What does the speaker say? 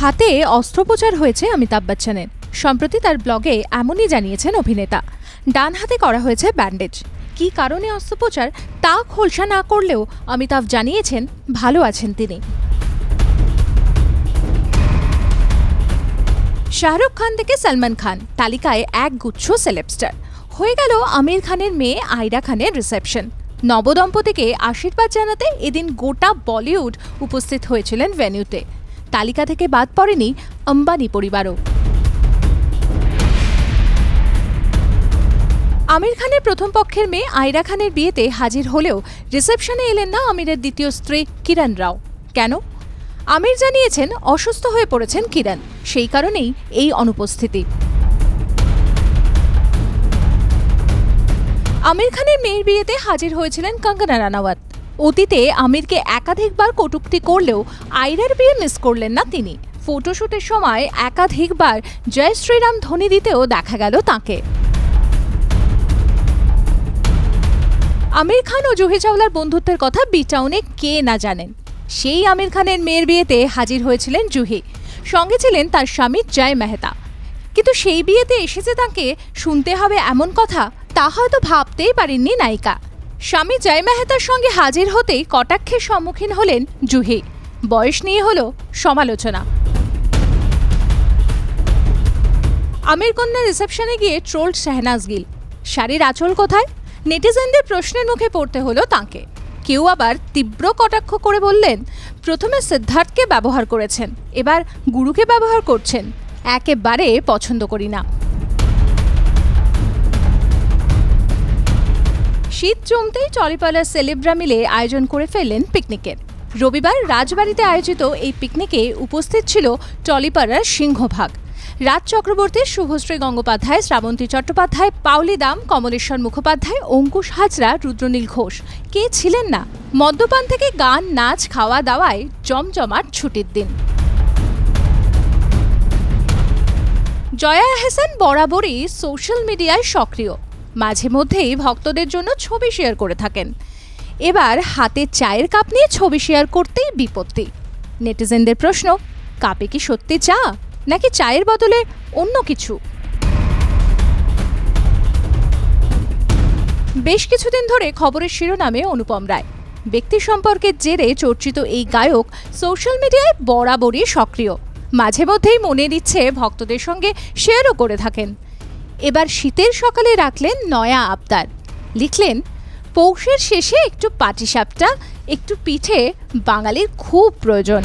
হাতে অস্ত্রোপচার হয়েছে অমিতাভ বচ্চনের। সম্প্রতি তার ব্লগে এমনই জানিয়েছেন অভিনেতা। ডান হাতে করা হয়েছে ব্যান্ডেজ। কী কারণে অস্ত্রোপচার তা খোলসা না করলেও অমিতাভ জানিয়েছেন ভালো আছেন তিনি। শাহরুখ খান থেকে সলমান খান, তালিকায় এক গুচ্ছ সেলেবস্টার। হয়ে গেল আমির খানের মেয়ে আয়রা খানের রিসেপশন। নবদম্পতিকে আশীর্বাদ জানাতে এদিন গোটা বলিউড উপস্থিত হয়েছিলেন ভেন্যুতে। তালিকা থেকে বাদ পড়েনি আম্বানি পরিবারও। আমির খানের প্রথম পক্ষের মেয়ে আয়রা খানের বিয়েতে হাজির হলেও রিসেপশনে এলেন না আমিরের দ্বিতীয় স্ত্রী কিরণ রাও। কেন? আমির জানিয়েছেন অসুস্থ হয়ে পড়েছেন কিরণ, সেই কারণেই এই অনুপস্থিতি। আমির খানের মেয়ের বিয়েতে হাজির হয়েছিলেন কঙ্গনা রানাওয়াত। অতীতে আমিরকে একাধিকবার কটূক্তি করলেও আয়রার বিয়ে মিস করলেন না তিনি। ফটোশুটের সময় একাধিকবার জয় শ্রীরাম ধ্বনি দিতেও দেখা গেল তাঁকে। আমির খান ও জুহি চাওলার বন্ধুত্বের কথা বিটাউনে কে না জানেন। সেই আমির খানের মেয়ের বিয়েতে হাজির হয়েছিলেন জুহি। সঙ্গে ছিলেন তার স্বামী জয় মেহতা। কিন্তু সেই বিয়েতে এসেছে তাকে শুনতে হবে এমন কথা তা হয়তো ভাবতেই পারেননি নায়িকা। স্বামী জয় মেহতার সঙ্গে হাজির হতেই কটাক্ষের সম্মুখীন হলেন জুহি। বয়স নিয়ে হলো সমালোচনা। আমির কন্যা রিসেপশনে গিয়ে ট্রোল্ড শাহনাজ গিল। শাড়ির আঁচল কোথায়? নেটিজেনদের প্রশ্নের মুখে পড়তে হলো তাঁকে। কেউ আবার তীব্র কটাক্ষ করে বললেন, প্রথমে সিদ্ধার্থকে ব্যবহার করেছেন, এবার গুরুকে ব্যবহার করছেন। একেবারে পছন্দ করি না। শীত জমতেই চলিপালার সেলিব্রা মিলে আয়োজন করে ফেললেন পিকনিকের। রবিবার রাজবাড়িতে আয়োজিত এই পিকনিকে উপস্থিত ছিল টলিপাড়ার সিংহভাগ। রাজ চক্রবর্তী শুভশ্রী গঙ্গোপাধ্যায়, শ্রাবন্তী চট্টোপাধ্যায় পাউলি দাম, কমলেশ্বর মুখোপাধ্যায়, অঙ্কুশ হাজরা, রুদ্রনীল ঘোষ। কে ছিলেন না? মদ্যপান থেকে গান, নাচ, খাওয়া দাওয়ায় জমজমাট ছুটির দিন। জয়া আহসান বরাবরই সোশ্যাল মিডিয়ায় সক্রিয়। মাঝে মধ্যেই ভক্তদের জন্য ছবি শেয়ার করে থাকেন। এবার হাতে চায়ের কাপ নিয়ে ছবি শেয়ার করতেই বিপত্তি। নেটিজেনদের প্রশ্ন, কাপে কি সত্যি চা, নাকি চায়ের বদলে অন্য কিছু? বেশ কিছুদিন ধরে খবরের শিরোনামে অনুপম রায়। ব্যক্তি সম্পর্কের জেরে চর্চিত এই গায়ক সোশ্যাল মিডিয়ায় বরাবরই সক্রিয়। মাঝে মধ্যেই মনে দিচ্ছে ভক্তদের সঙ্গে শেয়ারও করে থাকেন। এবার শীতের সকালে রাখলেন নয়া আবদার। লিখলেন, পৌষের শেষে একটু পাটিসাপটা, একটু পিঠে বাঙালির খুব প্রয়োজন।